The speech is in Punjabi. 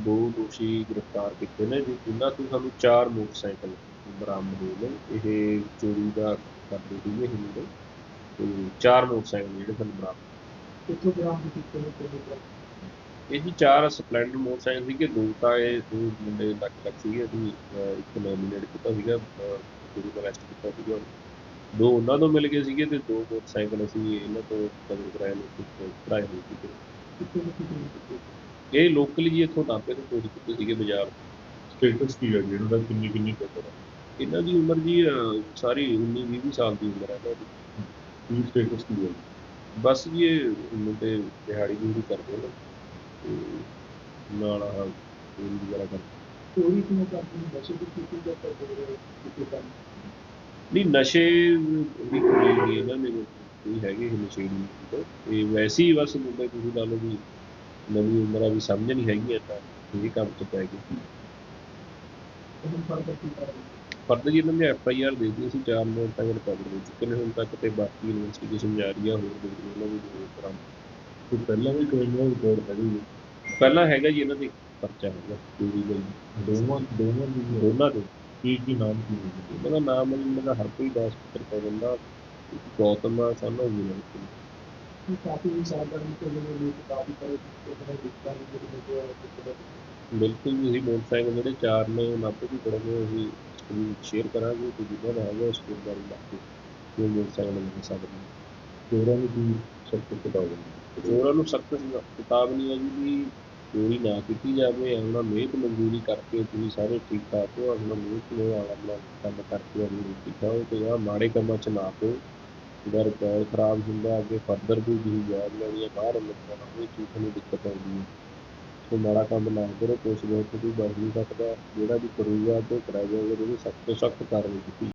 ਦੋ ਦੋਸ਼ੀ ਗ੍ਰਿਫਤਾਰ ਕੀਤੇ ਨੇ ਜੀ ਜਿਨ੍ਹਾਂ ਤੋਂ ਸਾਨੂੰ ਚਾਰ ਮੋਟਰਸਾਈਕਲ ਬਰਾਮਦ ਹੋਏ ਨੇ। ਇਹ ਚੋਰੀ ਦਾ ਕਰਦੇ ਸੀਗੇ ਇਹ ਮੁੰਡੇ। ਤੇ ਚਾਰ ਮੋਟਰਸਾਈਕਲ ਜਿਹੜੇ ਸਾਨੂੰ ਬਰਾਮਦ ਕਿੱਥੋਂ ਬਰਾਮਦ ਕੀਤੇ ਨੇ ਤਰ੍ਹਾਂ? ਇਹ ਜੀ ਚਾਰ ਸਪਲੈਂਡਰ ਮੋਟਰਸਾਈਕਲ ਸੀਗੇ ਦੋ ਤਾਂ ਇਹ ਦੋ ਮੁੰਡੇ ਲੱਗ ਲੱਗ ਸੀਗੇ। ਅਸੀਂ ਇੱਕ ਨੋਮੀਨੇਟ ਕੀਤਾ ਸੀਗਾ ਜਿਹੜੀ ਅਰੈਸਟ ਕੀਤਾ ਸੀਗਾ। ਦੋ ਉਹਨਾਂ ਤੋਂ ਮਿਲ ਗਏ ਸੀਗੇ ਤੇ ਦੋ ਮੋਟਰਸਾਈਕਲ ਅਸੀਂ ਇਹਨਾਂ ਤੋਂ ਕਬਰ ਕਰਾਏ ਨੇ ਤੇ ਕਰਾਏ ਹੋਏ ਸੀਗੇ? ਇਹ ਲੋਕਲੀ ਜੀ ਇੱਥੋਂ ਨਾਪੇ ਤੋਂ ਚੋਰੀ ਕੀਤੇ ਸੀਗੇ ਬਾਜ਼ਾਰ ਸਟੇਟਸ ਕੀ ਹੈ ਜੀ? ਇਹਨਾਂ ਦਾ ਕਿੰਨੀ ਕਿੰਨੀ ਹੈ? ਇਹਨਾਂ ਦੀ ਉਮਰ ਜੀ ਸਾਰੀ 19 20 ਸਾਲ ਦੀ ਉਮਰ ਹੈ ਇਹਨਾਂ ਦੀ। ਕੀ ਸਟੇਟਸ ਕੀ ਹੈ? ਬਸ ਜੀ ਇਹ ਮੁੰਡੇ ਦਿਹਾੜੀ ਵੀ ਕਰਦੇ ਨੇ ਨਾਲ ਆਹ ਚੋਰੀ ਵਗੈਰਾ ਕਰਦੇ ਚੋਰੀ ਕਿਉਂ ਕਰਦੇ ਨੇ ਨਸ਼ੇ ਦੀ ਕੀਤੀ ਜਾਂ ਕਰਦੇ ਨਹੀਂ ਨਸ਼ੇ ਦੀ ਕੋਈ ਨਹੀਂ ਇਹਨਾਂ ਨੇ ਕੋਈ ਹੈਗੇ ਹੀ ਨਸ਼ੇੜੀ ਮੁੰਡੇ ਤੇ ਵੈਸੇ ਹੀ ਬਸ ਮੁੰਡੇ ਤੁਸੀਂ ਲਾ ਲਓ ਵੀ ਨਵੀਂ ਉਮਰ ਵੀ ਸਮਝ ਨਹੀਂ ਹੈਗੀ ਤਾਂ ਇਹ ਕੰਮ ਚ ਪੈ ਕਰ ਫਰਦ ਜੀ ਨੇ ਐਫ ਆਈ ਆਰ ਦੇ ਦਿੱਤੀ ਸੀ ਚਾਰ ਮਿੰਟ ਤੱਕ ਰਿਕਵਰ ਹੋ ਚੁੱਕੇ ਨੇ ਹੁਣ ਤੱਕ ਤੇ ਬਾਕੀ ਇਨਵੈਸਟੀਗੇਸ਼ਨ ਜਾਰੀ ਆ ਹੋਰ ਦੇਖਦੇ ਉਹਨਾਂ ਦੀ ਜੋ ਤਰ੍ਹਾਂ ਕੋਈ ਪਹਿਲਾਂ ਵੀ ਕ੍ਰਿਮੀਨਲ ਰਿਕਾਰਡ ਹੈਗੀ ਜੀ। ਪਹਿਲਾਂ ਹੈਗਾ ਜੀ ਇਹਨਾਂ ਦੇ ਪਰਚਾ ਹੈਗਾ ਦਾ ਜੀ ਦੋਵਾਂ ਦੋਵਾਂ ਦੀ। ਦੋਨਾਂ ਦੇ। ਕੀ ਕੀ ਨਾਮ ਕੀ ਹੈ? ਇਹਨਾਂ ਦਾ ਨਾਮ ਹੈ ਜੀ, ਇਹਨਾਂ ਦਾ ਹਰਪ੍ਰੀਤ ਦਾਸ ਪੁੱਤਰ ਪਵਨ ਗੌਤਮ ਦਾ ਸਨ ਤੋਂ ਦਿੱਤਾ ਨਹੀਂ ਬਿਲਕੁਲ ਜੀ ਅਸੀਂ ਮੋਟਰਸਾਈਕਲ ਜਿਹੜੇ ਚਾਰ ਨੇ ਉਹ ਨਾਪੇ ਵੀ ਕਰਾਂਗੇ ਅਸੀਂ ਵੀ ਸ਼ੇਅਰ ਕਰਾਂਗੇ ਕਿ ਜਿਹਨਾਂ ਦਾ ਹੈਗਾ ਉਸ ਕੋਲ ਬਾਰੇ ਬਾਕੀ ਜੋ ਮੋਟਰਸਾਈਕਲ ਮਿਲ ਸਕਦੇ ਨੇ। ਚੋਰਾਂ ਨੂੰ ਕੀ ਸਖਤ ਕਿਤਾਬ ਹੈ। ਚੋਰਾਂ ਨੂੰ ਸਖਤ ਕਿਤਾਬ ਨਹੀਂ ਹੈ ਜੀ ਵੀ ਚੋਰੀ ਨਾ ਕੀਤੀ ਜਾਵੇ ਆਪਣਾ ਮਿਹਨਤ ਮਜ਼ਦੂਰੀ ਕਰਕੇ ਤੁਸੀਂ ਸਾਰੇ ਠੀਕ ਠਾਕ ਹੋ ਆਪਣਾ ਮਿਹਨਤ ਨੂੰ ਆਪਣਾ ਕੰਮ ਕਰਕੇ ਆਪਣੀ ਰੋਟੀ ਖਾਓ ਤੇ ਆਹ ਮਾੜੇ ਕੰਮਾਂ 'ਚ ਨਾ ਪਓ। ਇਹਦਾ ਰਿਕਾਰਡ ਖਰਾਬ ਹੁੰਦਾ, ਅੱਗੇ ਫਰਦਰ ਵੀ ਤੁਸੀਂ ਜੋਬ ਲੈਣੀ ਹੈ, ਬਾਹਰ ਲੱਗਣਾ ਉਹ ਚੀਜ਼ ਨੂੰ ਦਿੱਕਤ ਆਉਂਦੀ ਹੈ। ਸੋ ਮਾੜਾ ਕੰਮ ਨਾ ਕਰੋ, ਕੁਛ ਬਹੁਤ ਵੀ ਬਣ ਨਹੀਂ ਸਕਦਾ, ਜਿਹੜਾ ਵੀ ਕਰੂਗਾ ਤੇ ਕਰਾਇਆ ਜਾਊਗਾ, ਜਿਹੜੀ ਸਖਤ ਤੋਂ ਸਖਤ ਕਾਰਵਾਈ ਕੀਤੀ